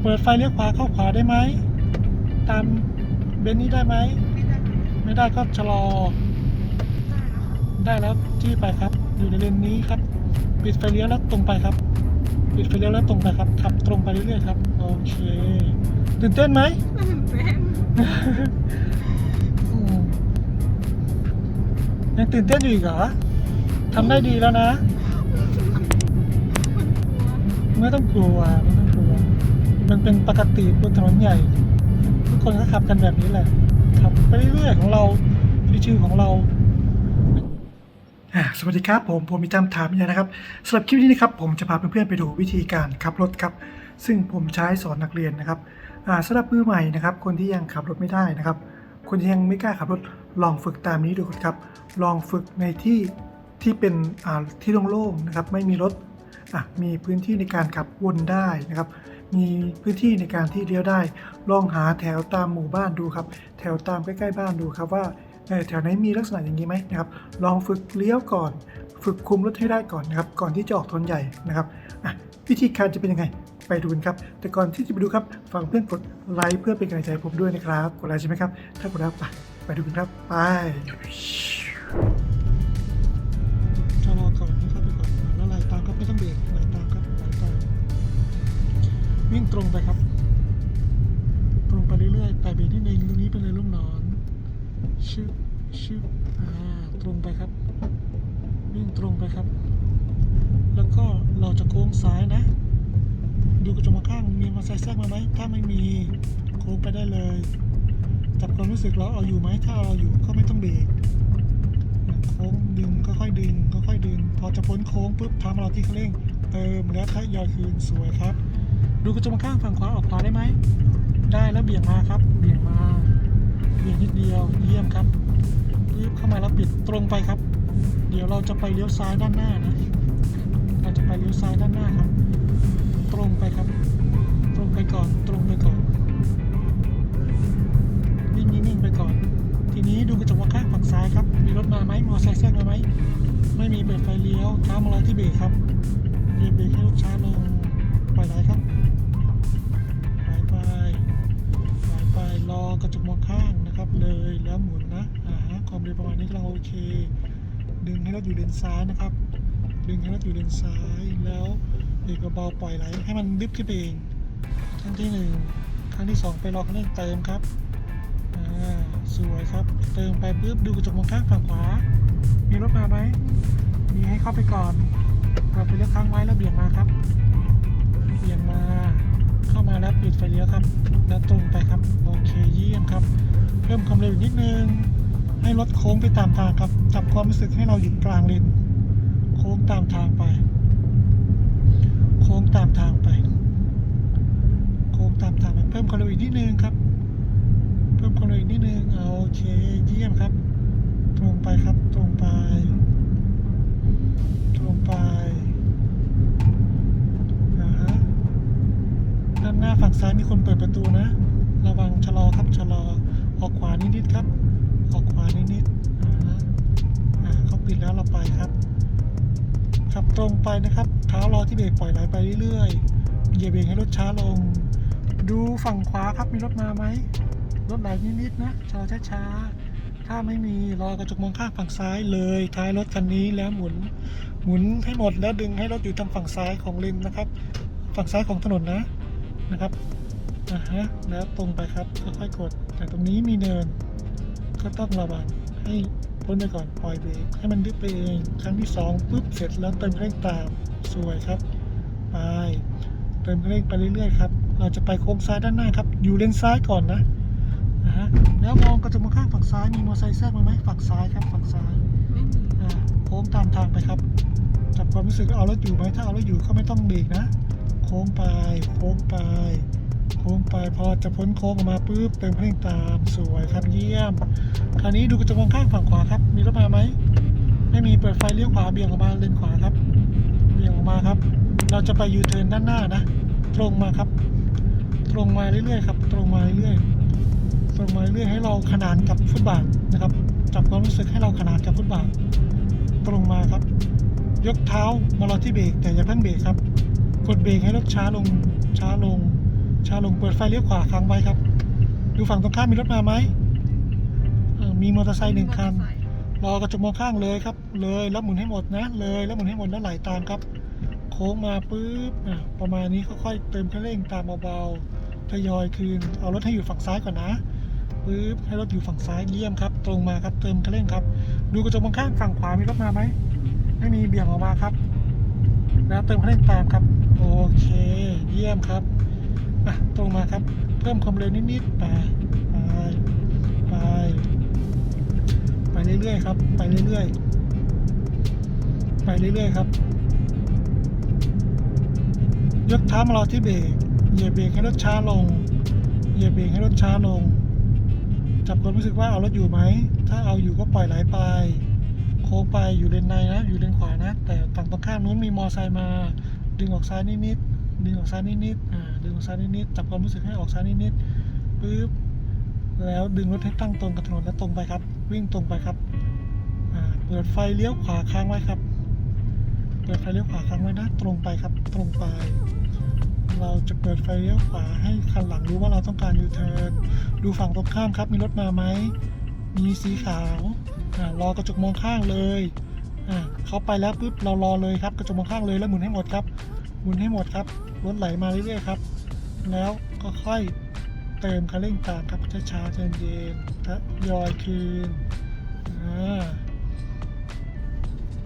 เปิดไฟเลี้ยวขวาเข้าขวาได้ไหม ตามเบนนี้ได้ไหมไม่ได้ไม่ได้ก็ชะลอ ได้แล้วจี้ไปครับ อยู่ในเลนนี้ครับ ปิดไฟเลี้ยวแล้วตรงไปครับ ปิดไฟเลี้ยวแล้วตรงไปครับ ขับตรงไปเรื่อยๆครับ โอเค ตื่นเต้นไหมเป็นอืมยังตื่นเต้นอยู่อีกเหรอทำได้ดีแล้วนะ ไม่ต้องกลัวไมันเป็นปกติบนถนนใหญ่ ทุกคนก็ขับกันแบบนี้แหละขับไปเรื่อยๆของเราชิวๆของเราสวัสดีครับผมผมมีจำถามอยู่นะครับสำหรับคลิปนี้นะครับผมจะพาเพื่อนๆไปดูวิธีการขับรถครับ ซึ่งผมใช้สอนนักเรียนนะครับสำหรับมือใหม่นะครับ คนที่ยังขับรถไม่ได้นะครับ คนที่ยังไม่กล้าขับรถลองฝึกตามนี้ดูครับ ลองฝึกในที่ที่เป็นที่โล่งๆนะครับ ไม่มีรถมีพื้นที่ในการขับวนได้นะครับ มีพื้นที่ในการที่เลี้ยวได้ ลองหาแถวตามหมู่บ้านดูครับ แถวตามใกล้ๆบ้านดูครับว่าแถวไหนมีลักษณะอย่างนี้ไหมนะครับ ลองฝึกเลี้ยวก่อน ฝึกคุมรถให้ได้ก่อนนะครับ ก่อนที่จะออกถนใหญ่นะครับวิธีการจะเป็นยังไง ไปดูกันครับ แต่ก่อนที่จะไปดูครับฝากเพื่อนกดไลค์เพื่อเป็นกำลังใจผมด้วยนะครับ กดไลค์ใช่ไหมครับ ถ้ากดแล้วไปไปดูกันครับ ไป ตรงไปครับ ตรงไปเรื่อยๆแต่เบรกนิดนึงตรงนี้เป็นเลยลูกหนอนชึบชึบอ่าตรงไปครับ วิ่งตรงไปครับ แล้วก็เราจะโค้งซ้ายนะ ดูกระจกมองข้างมีมอเตอร์ไซค์แทรกมาไหมถ้าไม่มีโค้งไปได้เลยจับความรู้สึกเราเอาอยู่ไหมถ้าเอาอยู่ก็ไม่ต้องเบรกโค้งดึงค่อยๆดึงค่อยๆดึง พอจะพ้นโค้งปุ๊บทำเราที่คันเร่งเติมแล้วทยอยคืนสวยครับ ดูกระจกมองข้างฝั่งขวาออกขวาได้ไหม ได้แล้วเบี่ยงมาครับ เบี่ยงมา เบี่ยงนิดเดียว เยี่ยมครับปึ๊บเข้ามาแล้วปิดตรงไปครับ เดี๋ยวเราจะไปเลี้ยวซ้ายด้านหน้านะ เราจะไปเลี้ยวซ้ายด้านหน้าครับ ตรงไปครับ ตรงไปก่อน ตรงไปก่อนวิ่งนิ่งๆไปก่อน ทีนี้ดูกระจกมองข้างฝั่งซ้ายครับ มีรถมาไหมมอเตอร์ไซค์แทรกมาไหม ไม่มีเปิดไฟเลี้ยวเท้ามาเราที่เบรกครับเหยียบเบรกให้รถช้าลงปล่อยไหลครับ รอกระจกมองข้างนะครับเลยแล้วหมุนนะอ่าความเร็วประมาณนี้กำลังโอเค ดึงให้รถอยู่เลนซ้ายนะครับ ดึงให้รถอยู่เลนซ้ายแล้วเบรกเบาๆปล่อยไหลให้มันดึบขึ้นเองครั้งที่หนึ่งครั้งที่สองไปรอคันเร่งเติมครับอ่าสวยครับ เติมไปปุ๊บดูกระจกมองข้างฝั่งขวา มีรถมาไหมมีให้เข้าไปก่อนเราไปเลือกค้างไว้แล้วเบี่ยงมาครับเบี่ยงมา เข้ามาแล้วปิดไฟเลี้ยวครับ แล้วตรงไปครับ โอเคเยี่ยมครับ เพิ่มความเร็วอีกนิดนึง ให้รถโค้งไปตามทางครับจับความรู้สึกให้เราอยู่กลางเลนโค้งตามทางไป โค้งตามทางไป โค้งตามทางไป เพิ่มความเร็วอีกนิดนึงครับ เพิ่มความเร็วอีกนิดนึงเอาโอเค เยี่ยมครับ ตรงไปครับ ตรงไป ตรงไปอ่าฮะด้านหน้าฝั่งซ้ายมีค นเปิดประตูนะ ระวังชะลอครับชะลอออกขวานิดๆครับ ออกขวานิดๆอ่าฮะอ่าเขาปิดแล้วเราไปครับ ขับตรงไปนะครับเท้ารอที่เบรกปล่อยไหลไปเรื่อยๆเหยียบเบรกให้รถช้าลง ดูฝั่งขวาครับมีรถมาไหมรถไหลนิดๆนะชะลอช้าๆถ้าไม่มีรอกระจกมองข้างฝั่งซ้ายเลยท้ายรถคันนี้แล้วหมุนหมุนให้หมดแล้วดึงให้รถอยู่ทางฝั่งซ้ายของเลนนะครับ ฝั่งซ้ายของถนนนะนะครับ อ่าฮะ แล้วตรงไปครับค่อยๆกด แต่ตรงนี้มีเนิน ก็ต้องระวังให้พ้นไปก่อนปล่อยเบรกให้มันดึบไปเอง ครั้งที่สองปุ๊บเสร็จแล้วเติมเร่งตามสวยครับ ไปเติมเร่งไปเรื่อยๆครับ เราจะไปโค้งซ้ายด้านหน้าครับ อยู่เลนซ้ายก่อนนะนะฮะแล้วมองกระจกมองข้างฝั่งซ้ายมีมอเตอร์ไซค์แทรกมาไหมฝั่งซ้ายครับฝั่งซ้ายไม่มีอ่าโค้งตามทางไปครับจับความรู้สึกเอารถอยู่ไหมถ้าเอารถอยู่ก็ไม่ต้องเบรกนะ โค้งไปโค้งไปโค้งไปพอจะพ้นโค้งออกมาปุ๊บเติมเร่งตามสวยครับเยี่ยม คราวนี้ดูกระจกมองข้างฝั่งขวาครับ มีรถมาไหมไม่มีเปิดไฟเลี้ยวขวาเบี่ยงออกมาเลนขวาครับ เบี่ยงออกมาครับ เราจะไปยูเทิร์นด้านหน้านะ ตรงมาครับ ตรงมาเรื่อยๆครับ ตรงมาเรื่อยๆตรงมาเรื่อยให้เราขนานกับฟุตบาทนะครับจับความรู้สึกให้เราขนานกับฟุตบาทตรงมาครับ ยกเท้ามารอที่เบรกแต่อย่าเพิ่งเบรกครับ กดเบรกให้รถช้าลงช้าลง ช้าลงเปิดไฟเลี้ยวขวาค้างไว้ครับ ดูฝั่งตรงข้ามมีรถมาไหมเอ่อมีมอเตอร์ไซค์หนึ่งคันรอกระจกมองข้างเลยครับ เลยแล้วหมุนให้หมดนะ เลยแล้วหมุนให้หมดแล้วไหลตามครับ โค้งมาปุ๊บอะประมาณนี้ค่อยๆเติมคันเร่งตามเบาๆทยอยคืนเอารถให้อยู่ฝั่งซ้ายก่อนนะปุ๊บให้รถอยู่ฝั่งซ้ายเยี่ยมครับ ตรงมาครับเติมคันเร่งครับ ดูกระจกมองข้างฝั่งขวามีรถมาไหมไม่มีเบี่ยงออกมาครับ แล้วเติมคันเร่งตามครับ โอเค เยี่ยมครับ อะตรงมาครับ เพิ่มความเร็วนิดๆไปไปไปไปเรื่อยๆครับ ไปเรื่อยๆไปเรื่อยๆครับยกเท้ามารอที่เบรกเหยียบเบรกให้รถช้าลงเหยียบเบรกให้รถช้าลง จับความรู้สึกว่าเอารถอยู่ไหม ถ้าเอาอยู่ก็ปล่อยไหลไปโค้งไปอยู่เลนในนะ อยู่เลนขวานะ แต่ฝั่งตรงข้ามนู้นมีมอไซค์มา ดึงออกซ้ายนิดๆ ดึงออกซ้ายนิดๆอ่าดึงออกซ้ายนิดๆจับความรู้สึกให้ออกซ้ายนิดๆปึ๊บแล้วดึงรถให้ตั้งตรงกับถนนแล้วตรงไปครับ วิ่งตรงไปครับอ่าเปิดไฟเลี้ยวขวาค้างไว้ครับ เปิดไฟเลี้ยวขวาค้างไว้นะตรงไปครับ ตรงไป เราจะเปิดไฟเลี้ยวขวาให้คันหลังรู้ว่าเราต้องการยูเทิร์นดูฝั่งตรงข้ามครับ มีรถมาไหมมีสีขาวอ่ารอกระจกมองข้างเลยอ่าเขาไปแล้วปุ๊บเรารอเลยครับ กระจกมองข้างเลยแล้วหมุนให้หมดครับ หมุนให้หมดครับรถไหลมาเรื่อยๆครับ แล้วก็ค่อยเติมคันเร่งตามครับช้าๆเย็นๆทยอยคืนอ่า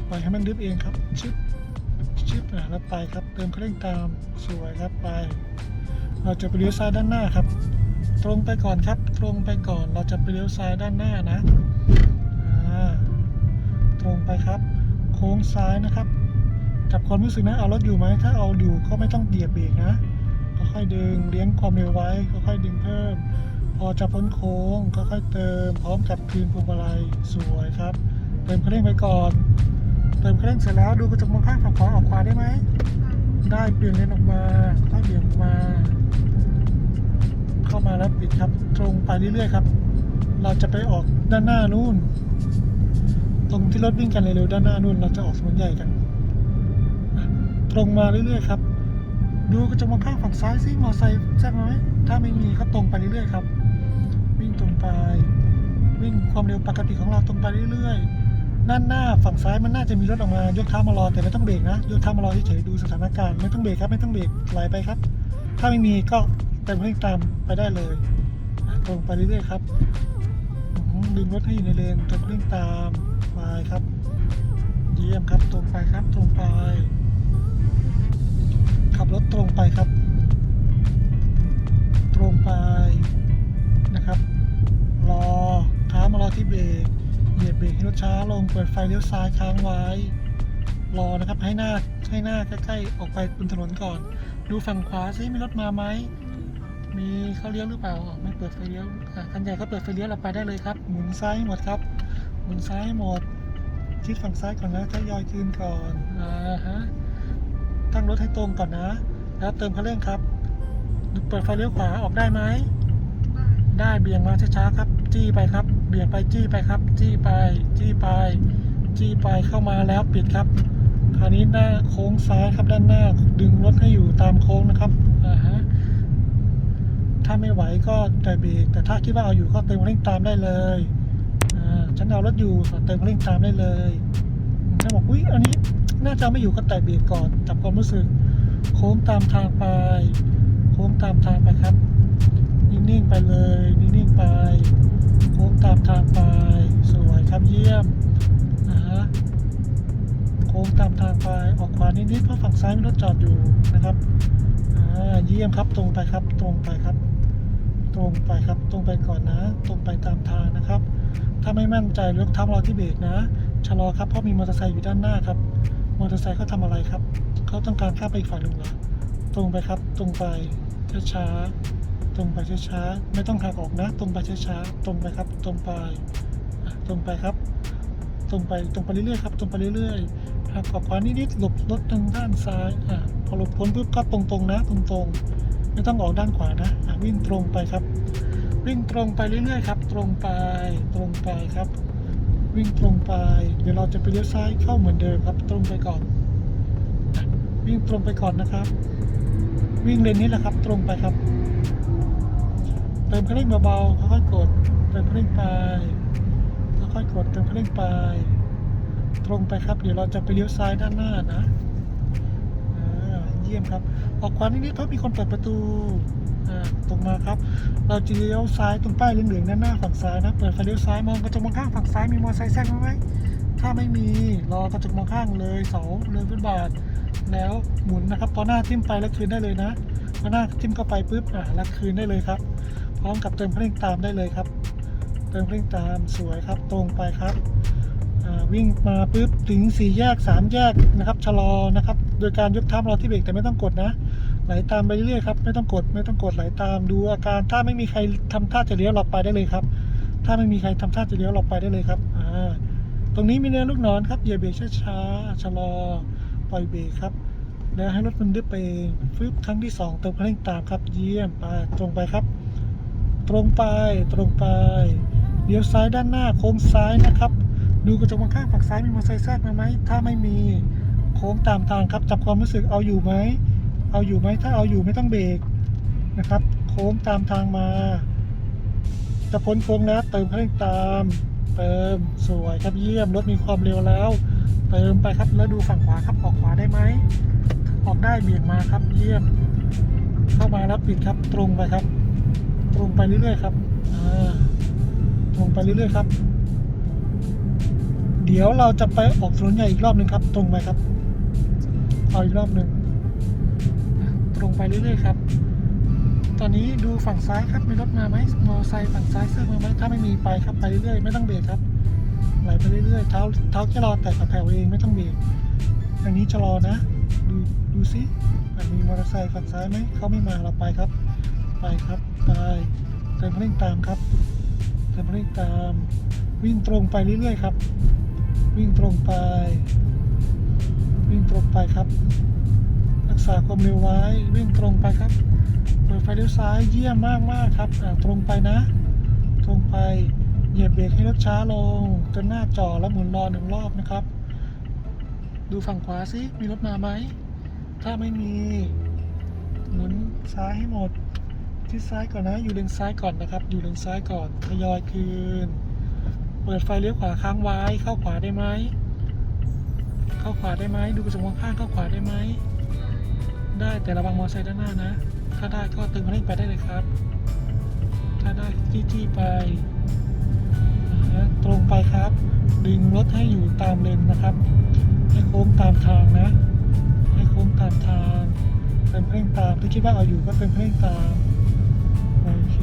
ปล่อยให้มันดึบเองครับชึบชึบอะแล้วไปครับ เติมคันเร่งตามสวยครับไป เราจะไปเลี้ยวซ้ายด้านหน้าครับ ตรงไปก่อนครับ ตรงไปก่อนเราจะไปเลี้ยวซ้ายด้านหน้านะตรงไปครับ โค้งซ้ายนะครับ จับความรู้สึกนะเอารถอยู่ไหมถ้าเอาอยู่ก็ไม่ต้องเหยียบเบรกนะค่อยๆดึงเลี้ยงความเร็วไว้ค่อยๆดึงเพิ่ม พอจะพ้นโค้งก็ค่อยเติม พร้อมกับคืนพวงมาลัยสวยครับ เติมเคันเร่งไปก่อน เติมเคันเร่งเสร็จแล้วดูกระจกมองข้างฝั่งขวาออกขวาได้ไหมได้เปลี่ยนเลนออกมาค่อยเบี่ยงออกมา เข้ามาแล้วปิดครับ ตรงไปเรื่อยๆครับ เราจะไปออกด้านหน้านู่น ตรงที่รถวิ่งกันเร็วๆด้านหน้านู่น เราจะออกถนนใหญ่กัน ตรงมาเรื่อยๆครับ ดูกระจกมองข้างฝั่งซ้ายซิมอไซค์แทรกมาไหมถ้าไม่มีก็ตรงไปเรื่อยๆครับ วิ่งตรงไป วิ่งความเร็วปกติของเราตรงไปเรื่อยๆด้านหน้าฝั่งซ้ายมันน่าจะมีรถออกมายกเท้ามารอแต่ไม่ต้องเบรกนะยกเท้ามารอเฉยๆดูสถานการณ์ไม่ต้องเบรกครับไม่ต้องเบรกไหลไปครับ ถ้าไม่มีก็เต็มเร่งตามไปได้เลย ตรงไปเรื่อยๆครับดึงรถให้อยู่ในเลนเต็มเร่งตามไปครับ เยี่ยมครับตรงไปครับตรงไป ขับรถตรงไปครับ ตรงไปนะครับ รอเท้ามารอที่เบรกเหยียบเบรกให้รถช้าลงเปิดไฟเลี้ยวซ้ายค้างไว้ รอนะครับให้หน้าให้หน้าใกล้ๆออกไปบนถนนก่อน ดูฝั่งขวาซิมีรถมาไหมมีเขาเลี้ยวหรือเปล่าไม่เปิดไฟเลี้ยวคันใหญ่ก็เปิดไฟเลี้ยวเราไปได้เลยครับ หมุนซ้ายหมดครับหมุนซ้ายให้หมดชิดฝั่งซ้ายก่อนนะทยอยคืนก่อนอ่าฮะ ตั้งรถให้ตรงก่อนนะ แล้วเติมคันเร่งครับ เปิดไฟเลี้ยวขวาออกได้ไหม ได้เบี่ยงมาช้าๆครับ จี้ไปครับ เบี่ยงไปจี้ไปครับ จี้ไป จี้ไป จี้ไปเข้ามาแล้วปิดครับ คราวนี้หน้าโค้งซ้ายครับด้านหน้า ดึงรถให้อยู่ตามโค้งนะครับอ่าฮะถ้าไม่ไหวก็แต่เบรกแต่ถ้าคิดว่าเอาอยู่ก็เติมคันเร่งตามได้เลยอ่าฉันเอารถอยู่เติมคันเร่งตามได้เลยถ้าบอกอุ้ยอันนี้ น่าจะไม่อยู่ก็แตะเบรกก่อนจับความรู้สึก โค้งตามทางไป โค้งตามทางไปครับ นิ่งๆไปเลย นิ่งๆไป โค้งตามทางไป สวยครับเยี่ยมนะฮะโค้งตามทางไปออกขวานิดๆเพราะฝั่งซ้ายมีรถจอดอยู่นะครับอ่าเยี่ยมครับตรงไปครับ ตรงไปครับ ตรงไปครับ ตรงไปก่อนนะ ตรงไปตามทางนะครับ ถ้าไม่มั่นใจยกท้ารอที่เบรกนะชะลอครับเพราะมีมอเตอร์ไซค์อยู่ด้านหน้าครับ มอเตอร์ไซค์เขาทำอะไรครับ เขาต้องการข้ามไปอีกฝั่งหนึ่งเหรอตรงไปครับ ตรงไปช้าๆตรงไปช้าๆไม่ต้องหักออกนะ ตรงไปช้าๆตรงไปครับ ตรงไปตรงไปครับ ตรงไปตรงไปเรื่อยๆครับ ตรงไปเรื่อยๆหักออกขวานิดๆหลบรถทางด้านซ้ายอะพอหลบพ้นปุ๊บก็ตรงๆนะ ตรงๆ ไม่ต้องออกด้านขวานะอะวิ่งตรงไปครับ วิ่งตรงไปเรื่อยๆครับ ตรงไปตรงไปครับ วิ่งตรงไป เดี๋ยวเราจะไปเลี้ยวซ้ายเข้าเหมือนเดิมครับ ตรงไปก่อน วิ่งตรงไปก่อนนะครับ วิ่งเลนนี้แหละครับ ตรงไปครับเติมคันเร่งเบาๆค่อยๆกดเติมคันเร่งไปค่อยๆกดเติมคันเร่งไป ตรงไปครับ เดี๋ยวเราจะไปเลี้ยวซ้ายด้านหน้านะ ยี่ยมครับ ออกขวานิดๆเพราะมีคนเปิดประตูตรงมาครับ เราจะเลี้ยวซ้ายตรงป้ายเหลืองๆด้านหน้าฝั่งซ้ายนะ เปิดไฟเลี้ยวซ้ายมองกระจกมองข้างฝั่งซ้ายมีมอเตอร์ไซค์แซงมาไหมถ้าไม่มีรอกระจกมองข้างเลยเสาเลยฟุตบาทแล้วหมุนนะครับพอหน้าทิ่มไปแล้วคืนได้เลยนะพอหน้าทิ่มเข้าไปปุ๊บอะแล้วคืนได้เลยครับ พร้อมกับเติมเพลงตามได้เลยครับ เติมเพลงตามสวยครับ ตรงไปครับวิ่งมาปุ๊บถึงสี่แยกสามแยกนะครับชะลอนะครับ โดยการยกเท้ารอที่เบรกแต่ไม่ต้องกดนะ ไหลตามไปเรื่อยๆครับไม่ต้องกดไม่ต้องกดไหลตามดูอาการถ้าไม่มีใครทำท่าจะเลี้ยวเราไปได้เลยครับ ถ้าไม่มีใครทำท่าจะเลี้ยวเราไปได้เลยครับอ่าตรงนี้มีเนินลูกนอนครับเหยียบเบรกช้าๆชะลอปล่อยเบรกครับ แล้วให้รถมันดึบไปฟึบครั้งที่สองเติมคันเร่งตามครับ เยี่ยมไปตรงไปครับ ตรงไปตรงไปเลี้ยวซ้ายด้านหน้าโค้งซ้ายนะครับ ดูกระจกมองข้างฝั่งซ้ายมีมอเตอร์ไซค์แทรกมาไหมถ้าไม่มี ค้งตามทางครับจับความรู้สึกเอาอยู่ไหมเอาอยู่ไหมถ้าเอาอยู่ไม่ต้องเบรกนะครับ โค้งตามทางมา จะพ้นโค้งแล้วเติมคันเร่งตาม เติมสวยครับเยี่ยมรถมีความเร็วแล้ว เติมไปครับแล้วดูฝั่งขวาครับออกขวาได้ไหมออกได้เบี่ยงมาครับเยี่ยม เข้ามาแล้วปิดครับตรงไปครับ ตรงไปเรื่อยๆครับอ่าตรงไปเรื่อยๆครับ เดี๋ยวเราจะไปออกถนนใหญ่อีกรอบหนึ่งครับ ตรงไปครับ เอาอีกรอบหนึ่งตรงไปเรื่อยๆครับ ตอนนี้ดูฝั่งซ้ายครับมีรถมาไหมมอเตอร์ไซค์ฝั่งซ้ายเสื้อมาไหมถ้าไม่มีไปครับไปเรื่อยๆไม่ต้องเบรกครับไหลไปเรื่อยๆเท้าเท้าแค่รอแต่กับแผ่วเองไม่ต้องเบรกอย่างนี้จะรอนะ ดูดูซิมีมอเตอร์ไซค์ฝั่งซ้ายไหมเขาไม่มาเราไปครับ ไปครับไปเติมเร่งตามครับเติมเร่งตาม วิ่งตรงไปเรื่อยๆครับ วิ่งตรงไป วิ่งตรงไปครับ รักษาความเร็วไว้วิ่งตรงไปครับเปิดไฟเลี้ยวซ้ายเยี่ยมมากมากๆครับตรงไปนะ ตรงไปเหยียบเบรกให้รถช้าลงจนหน้าจอแล้วหมุนรอหนึ่งรอบนะครับ ดูฝั่งขวาสิมีรถมาไหมถ้าไม่มี หมุนซ้ายให้หมดทิศซ้ายก่อนนะ อยู่เลนซ้ายก่อนนะครับ อยู่เลนซ้ายก่อนทยอยคืน เปิดไฟเลี้ยวขวาค้างไว้เข้าขวาได้ไหม เข้าขวาได้ไหมดูกระจกมองข้างเข้าขวาได้ไหมได้แต่ระวังมอเตอร์ไซค์ด้านหน้านะ ถ้าได้ก็ติมคันเร่งไปได้เลยครับ ถ้าได้จี้จี้ไปตรงไปครับ ดึงรถให้อยู่ตามเลนนะครับ ให้โค้งตามทางนะ ให้โค้งตามทางเติมคันเร่งตามถ้าคิดว่าเอาอยู่ก็เติมคันเร่งตามโอเค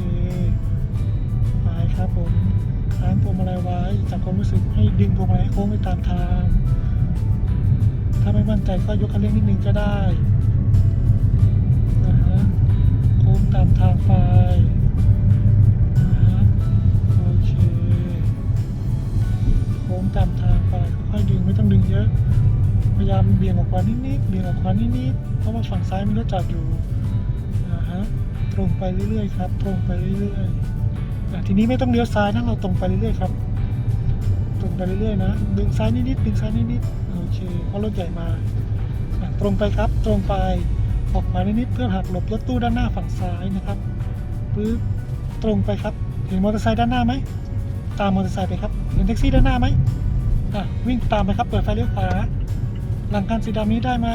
ไปครับผมค้างพวงมาลัยไว้จับความรู้สึกให้ดึงพวงมาลัยให้โค้งไปตามทาง ถ้าไม่มั่นใจก็ยกคันเร่งนิดนึงก็ได้นะฮะโค้งตามทางไปนะฮะโอเคโค้งตามทางไปค่อยดึงไม่ต้องดึงเยอะ พยายามเบี่ยงออกขวานิดๆเบี่ยงออกขวานิดๆเพราะว่าฝั่งซ้ายมีรถจอดอยู่นะฮะตรงไปเรื่อยๆครับ ตรงไปเรื่อยๆอ่ทีนี้ไม่ต้องเลี้ยวซ้ายนะเราตรงไปเรื่อยๆครับ ตรงไปเรื่อยๆนะดึงซ้ายนิดๆดึงซ้ายนิดๆ โอเคเพราะรถใหญ่มาตรงไปครับตรงไปออกมานิดๆเพื่อหักหลบรถตู้ด้านหน้าฝั่งซ้ายนะครับปึ๊บตรงไปครับเห็นมอเตอร์ไซค์ด้านหน้าไหมตามมอเตอร์ไซค์ไปครับเห็นแท็กซี่ด้านหน้าไหมอะวิ่งตามไปครับเปิดไฟเลี้ยวขวาหลังคันสีดำนี้ได้ไหม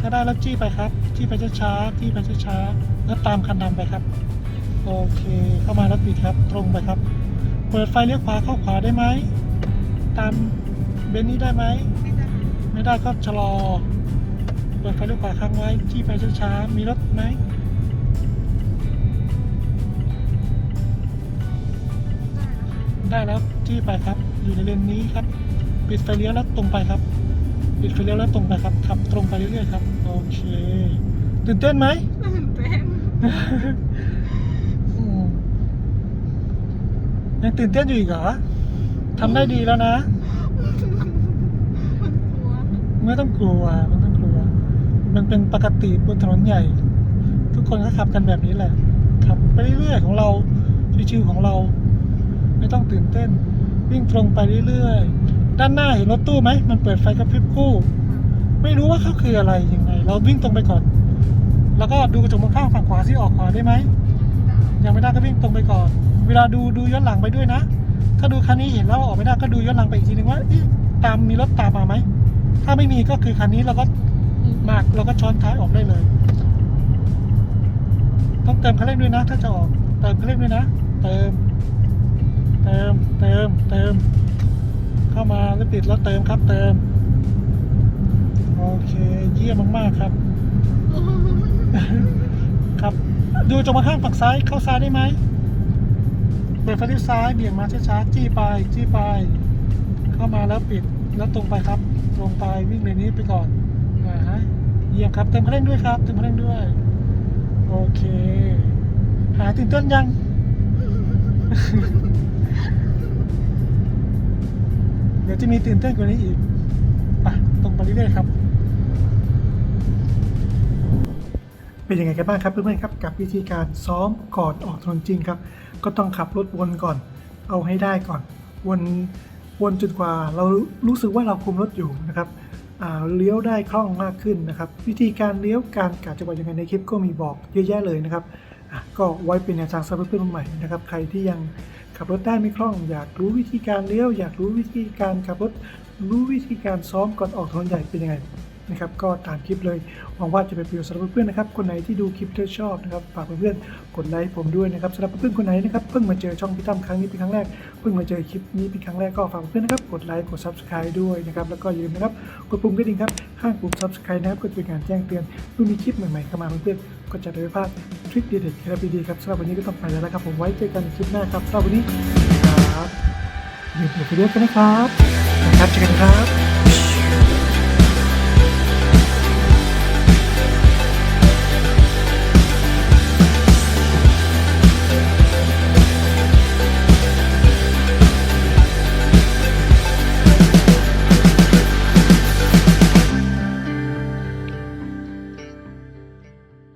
ถ้าได้แล้วจี้ไปครับจี้ไปช้าๆจี้ไปช้าๆแล้วตามคันดำไปครับโอเคเข้ามาแล้วปิดครับตรงไปครับ เปิดไฟเลี้ยวขวาเข้าขวาได้ไหมตามเบนนี้ได้ไหม ไม่ได้ก็ชะลอ เปิดไฟเลี้ยวขวาค้างไว้จี้ไปช้าๆ มีรถไหมได้แล้วจี้ไปครับ อยู่ในเลนนี้ครับ ปิดไฟเลี้ยวแล้วตรงไปครับ ปิดไฟเลี้ยวแล้วตรงไปครับ ขับตรงไปเรื่อยๆครับ โอเคตื่นเต้นไหมตื่นเต้นอืมยังตื่นเต้นอยู่อีกเหรอทำได้ดีแล้วนะมันกลัว ไม่ต้องกลัวไม่ต้องกลัว มันเป็นปกติบนถนนใหญ่ ทุกคนก็ขับกันแบบนี้แหละขับไปเรื่อยๆของเราชิวๆของเรา ไม่ต้องตื่นเต้น วิ่งตรงไปเรื่อยๆด้านหน้าเห็นรถตู้ไหมมันเปิดไฟกระพริบคู่ ไม่รู้ว่าเขาคืออะไรยังไง เราวิ่งตรงไปก่อน แล้วก็ดูกระจกมองข้างฝั่งขวาที่ออกขวาได้ไหมยังไม่ได้ก็วิ่งตรงไปก่อน เวลาดูดูย้อนหลังไปด้วยนะ ถ้าดูคันนี้เห็นแล้วออกไม่ได้ก็ดูย้อนหลังไปอีกทีนึงว่าตามมีรถตามมาไหม ถ้าไม่มีก็คือคันนี้เราก็มากเราก็ช้อนท้ายออกได้เลย ต้องเติมคันเร่งด้วยนะ ถ้าจะออก เติมคันเร่งด้วยนะ เติม เติม เติม เติม เข้ามาแล้วปิดแล้วเติมครับเติม โอเค เยี่ยมมากๆครับ ครับ ดูจงมาข้างฝั่งซ้าย เข้าซ้ายได้ไหมเปิดไฟเลี้ยวซ้าย เบี่ยงมาช้าๆ จี้ไป จี้ไป เข้ามาแล้วปิด แล้วตรงไปครับ ตรงไปวิ่งเลนนี้ไปก่อนอ่าฮะเยี่ยมครับเติมคันเร่งด้วยครับเติมคันเร่งด้วย โอเค หายตื่นเต้นยัง เดี๋ยวจะมีตื่นเต้นกว่านี้อีกไปตรงไปเรื่อยๆครับ เป็นยังไงกันบ้างครับเพื่อนๆครับกับวิธีการซ้อมก่อนออกถนนจริงครับ ก็ต้องขับรถวนก่อน เอาให้ได้ก่อนวน วนจนกว่าเรารู้สึกว่าเราคุมรถอยู่นะครับเลี้ยวได้คล่องมากขึ้นนะครับ วิธีการเลี้ยวการกะจังหวะยังไงในคลิปก็มีบอกเยอะแยะเลยนะครับก็ไว้เป็นแนวทางสำหรับเพื่อนใหม่นะครับ ใครที่ยังขับรถได้ไม่คล่อง อยากรู้วิธีการเลี้ยว อยากรู้วิธีการขับรถรู้วิธีการซ้อมก่อนออกถนนใหญ่เป็นยังไง นะครับก็ตามคลิปเลยหวังว่าจะเป็นประโยชน์สำหรับเพื่อนๆนะครับคนไหนที่ดูคลิปแล้วชอบนะครับฝากเพื่อนๆกดไลค์ผมด้วยนะครับสำหรับเพื่อนๆคนไหนนะครับเพิ่งมาเจอช่องพี่ตั้มครั้งนี้เป็นครั้งแรกเพิ่งมาเจอคลิปนี้เป็นครั้งแรกก็ฝากเพื่อนๆนะครับกดไลค์กด subscribe ด้วยนะครับแล้วก็อย่าลืมนะครับกดปุ่มกระดิ่งครับข้างปุ่ม subscribe นะครับก็จะเป็นการแจ้งเตือนเมื่อมีคลิปใหม่ๆเข้ามาเพื่อนๆก็จะได้ไม่พลาดทริคเด็ดๆเคล็ดลับดีๆครับสำหรับวันนี้ก็ต้องไปแล้วนะครับผมไว้เจอกันในคลิปหน้าครับสำหรับวันนี้ครับอย่าลืมกดไลค์กันนะครับนะครับเจอกันครับ